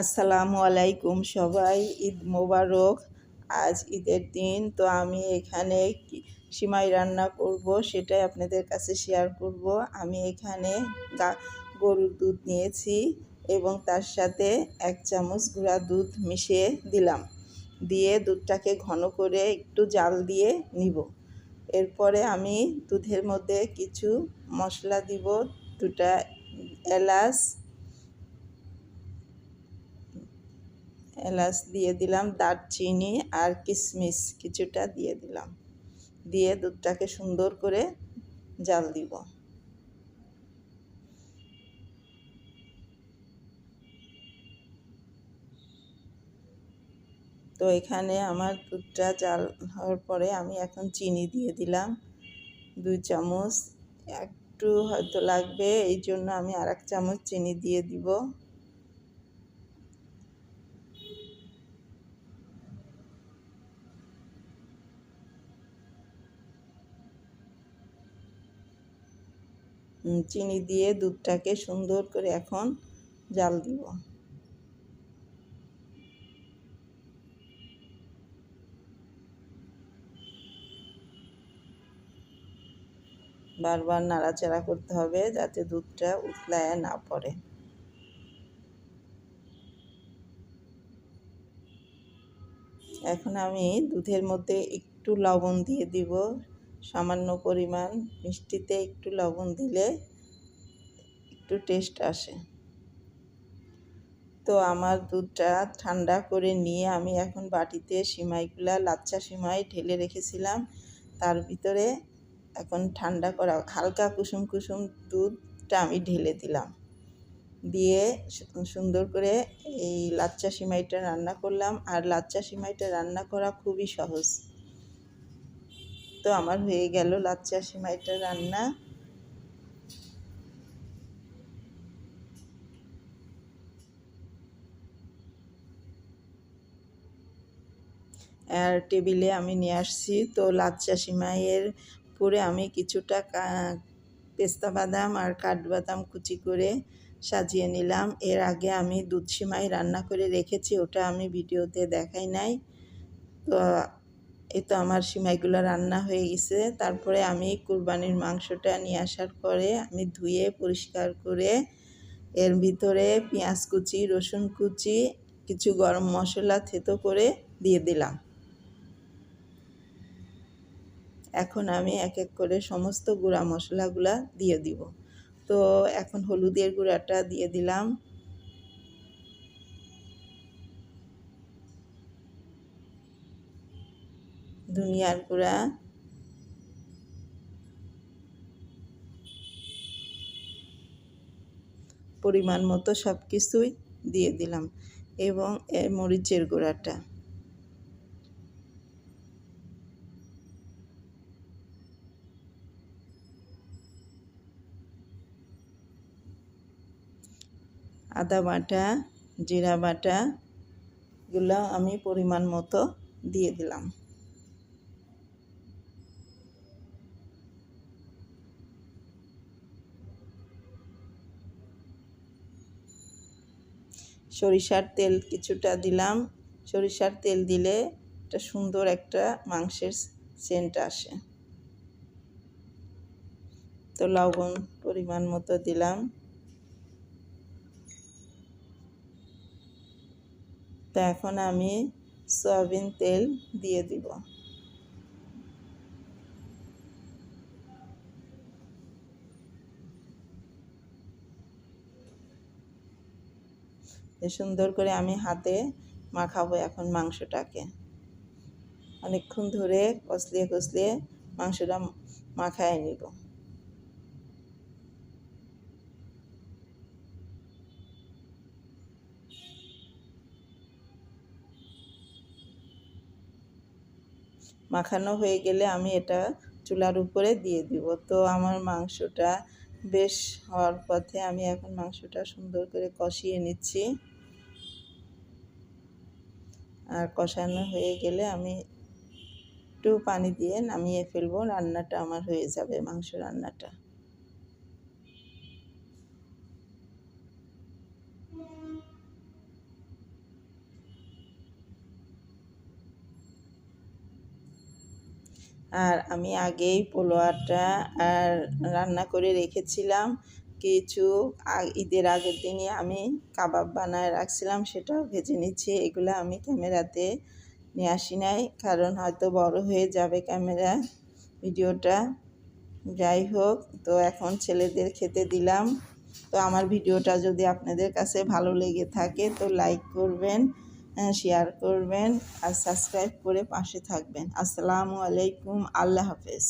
আসসালামু আলাইকুম সবাই, ঈদ মোবারক, আজ ঈদের দিন। তো আমি এখানে সিমাই রান্না করব সেটাই আপনাদের কাছে শেয়ার করব। আমি এখানে গরুর দুধ নিয়েছি এবং তার সাথে এক চামচ গুঁড়া দুধ মিশিয়ে দিলাম। দিয়ে দুধটাকে ঘন করে একটু জাল দিয়ে নিব। এরপরে আমি দুধের মধ্যে কিছু মশলা দিব, দুটা এলাচ এলাচ দিয়ে দিলাম, দারচিনি আর কিশমিশ কিছুটা দিয়ে দিলাম। দিয়ে দুধটাকে সুন্দর করে জাল দিব। তো এখানে আমার দুধটা জাল হওয়ার পরে আমি এখন চিনি দিয়ে দিলাম। দুই চামচ, একটু হয়তো লাগবে এই জন্য আমি আর এক চামচ চিনি দিয়ে দিব। চিনি দিয়ে দুধটাকে সুন্দর করে এখন জাল দিব। বারবার নাড়াচাড়া করতে হবে যাতে দুধটা উতলায় না পড়ে। এখন আমি দুধের মধ্যে একটু লবণ দিয়ে দিব। সামান্য পরিমাণ মিষ্টিতে একটু লবণ দিলে একটু টেস্ট আসে। তো আমার দুধটা ঠান্ডা করে নিয়ে আমি এখন বাটিতে সিমাইগুলা, লাচ্চা সিমাই ঢেলে রেখেছিলাম। তার ভিতরে এখন ঠান্ডা করা হালকা কুসুম কুসুম দুধটা আমি ঢেলে দিলাম। দিয়ে সুন্দর করে এই লাচ্চা সিমাইটা রান্না করলাম। আর লাচ্চা সিমাইটা রান্না করা খুবই সহজ। তো আমার হয়ে গেল লাচ্চা সিমাইটা রান্না। আর টেবিলে আমি নিয়ে আসছি। তো লাচ্চা সিমাইয়ের পরে আমি কিছুটা পেস্তা বাদাম আর কাঠবাদাম কুচি করে সাজিয়ে নিলাম। এর আগে আমি দুধ সিমাই রান্না করে রেখেছি, ওটা আমি ভিডিওতে দেখাই নাই। তো এই তো আমার সিমাইগুলো রান্না হয়ে গেছে। তারপরে আমি কুরবানির মাংসটা নিয়ে আসার পরে আমি ধুয়ে পরিষ্কার করে এর ভিতরে পেঁয়াজ কুচি, রসুন কুচি, কিছু গরম মশলা থেতো করে দিয়ে দিলাম। এখন আমি এক এক করে সমস্ত গুঁড়া মশলাগুলা দিয়ে দিব। তো এখন হলুদের গুঁড়াটা দিয়ে দিলাম। ধনিয়ার গুঁড়া পরিমাণ মতো সব কিছুই দিয়ে দিলাম এবং এর মরিচের গুঁড়াটা। আদা বাটা, জিরা বাটা এগুলো আমি পরিমাণ মতো দিয়ে দিলাম। সরিষার তেল কিছুটা দিলাম। সরিষার তেল দিলে একটা সুন্দর একটা মাংসের সেন্ট আসে। তো লবণ পরিমাণ মতো দিলাম। তো এখন আমি সয়াবিন তেল দিয়ে দিব। সুন্দর করে আমি হাতে মাখাবো এখন মাংসটাকে। অনেকক্ষণ ধরে কষলিয়ে কষলিয়ে মাংসটা মাখায় নিব। মাখানো হয়ে গেলে আমি এটা চুলার উপরে দিয়ে দিব। তো আমার মাংসটা বেশ হওয়ার পথে আমি এখন মাংসটা সুন্দর করে কষিয়ে নিচ্ছি। আর কষানো হয়ে গেলে আমি একটু পানি দিয়ে নামিয়ে ফেলব। রান্নাটা আমার হয়ে যাবে, মাংস রান্নাটা। আর আমি আগেই পোলোয়াটা আর রান্না করে রেখেছিলাম। কিছু ঈদের আগের দিনই আমি কাবাব বানায় রাখছিলাম, সেটাও ভেজে নিচ্ছি। এগুলো আমি ক্যামেরাতে নিয়ে আসি নাই, কারণ হয়তো বড় হয়ে যাবে ক্যামেরা ভিডিওটা। যাই হোক, তো এখন ছেলেদের খেতে দিলাম। তো আমার ভিডিওটা যদি আপনাদের কাছে ভালো লেগে থাকে, তো লাইক করবেন শেয়ার করবেন আর সাবস্ক্রাইব করে পাশে থাকবেন। আসসালামু আলাইকুম, আল্লাহ হাফেজ।